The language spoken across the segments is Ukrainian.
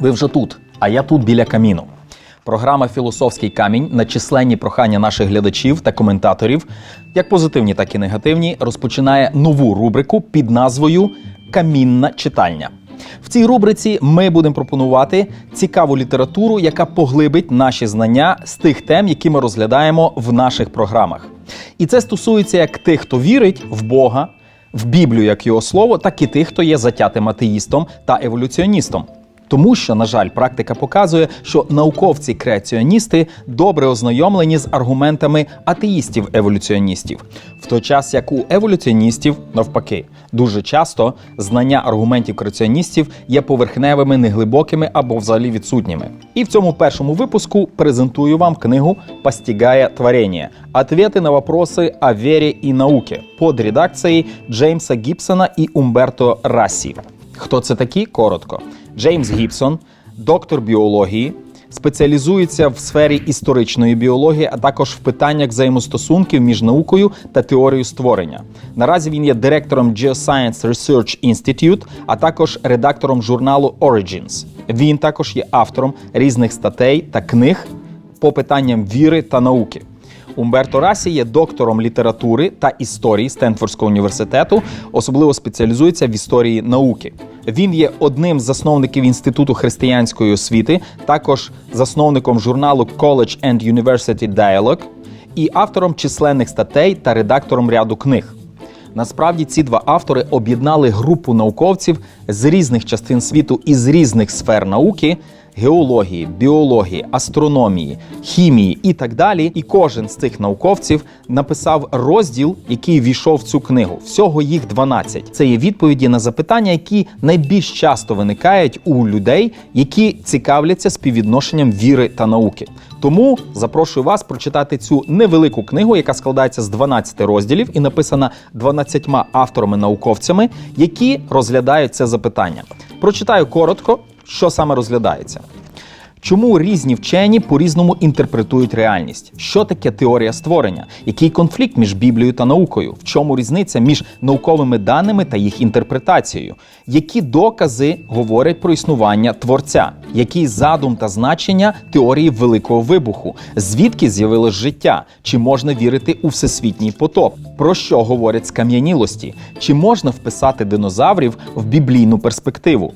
Ви вже тут, а я тут біля каміну. Програма Філософський камінь на численні прохання наших глядачів та коментаторів, як позитивні, так і негативні, розпочинає нову рубрику під назвою Камінна читальня. В цій рубриці ми будемо пропонувати цікаву літературу, яка поглибить наші знання з тих тем, які ми розглядаємо в наших програмах. І це стосується як тих, хто вірить в Бога, в Біблію як його слово, так і тих, хто є затятим атеїстом та еволюціоністом. Тому що, на жаль, практика показує, що науковці-креаціоністи добре ознайомлені з аргументами атеїстів-еволюціоністів, в той час як у еволюціоністів, навпаки, дуже часто знання аргументів креаціоністів є поверхневими, неглибокими або взагалі відсутніми. І в цьому першому випуску презентую вам книгу «Постигая творение. Ответы на вопросы о вере и науке под редакцією Джеймса Гібсона і Умберто Рассі. Хто це такі? Коротко. Джеймс Гібсон, доктор біології, спеціалізується в сфері історичної біології, а також в питаннях взаємостосунків між наукою та теорією створення. Наразі він є директором Geoscience Research Institute, а також редактором журналу Origins. Він також є автором різних статей та книг по питанням віри та науки. Умберто Расі є доктором літератури та історії Стенфордського університету, особливо спеціалізується в історії науки. Він є одним з засновників Інституту християнської освіти, також засновником журналу College and University Dialogue і автором численних статей та редактором ряду книг. Насправді ці два автори об'єднали групу науковців з різних частин світу і з різних сфер науки геології, біології, астрономії, хімії і так далі. І кожен з цих науковців написав розділ, який війшов в цю книгу. Всього їх 12. Це є відповіді на запитання, які найбільш часто виникають у людей, які цікавляться співвідношенням віри та науки. Тому запрошую вас прочитати цю невелику книгу, яка складається з 12 розділів і написана 12 авторами-науковцями, які розглядають це запитання. Прочитаю коротко, що саме розглядається. Чому різні вчені по-різному інтерпретують реальність? Що таке теорія створення? Який конфлікт між Біблією та наукою? В чому різниця між науковими даними та їх інтерпретацією? Які докази говорять про існування творця? Який задум та значення теорії великого вибуху? Звідки з'явилось життя? Чи можна вірити у всесвітній потоп? Про що говорять скам'янілості? Чи можна вписати динозаврів в біблійну перспективу?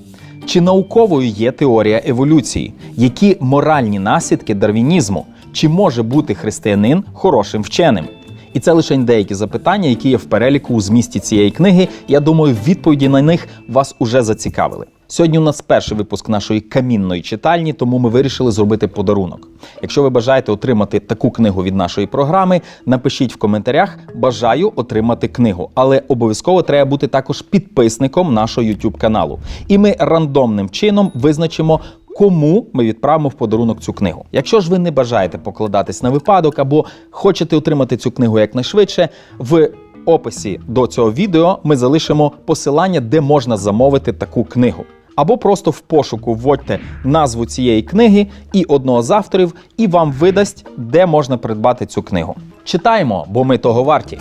Чи науковою є теорія еволюції? Які моральні наслідки дарвінізму? Чи може бути християнин хорошим вченим? І це лише деякі запитання, які є в переліку у змісті цієї книги. Я думаю, відповіді на них вас уже зацікавили. Сьогодні у нас перший випуск нашої камінної читальні, тому ми вирішили зробити подарунок. Якщо ви бажаєте отримати таку книгу від нашої програми, напишіть в коментарях Бажаю отримати книгу, але обов'язково треба бути також підписником нашого YouTube каналу. І ми рандомним чином визначимо. Кому ми відправимо в подарунок цю книгу? Якщо ж ви не бажаєте покладатись на випадок або хочете отримати цю книгу якнайшвидше, в описі до цього відео ми залишимо посилання, де можна замовити таку книгу. Або просто в пошуку вводьте назву цієї книги і одного з авторів, і вам видасть, де можна придбати цю книгу. Читаємо, бо ми того варті.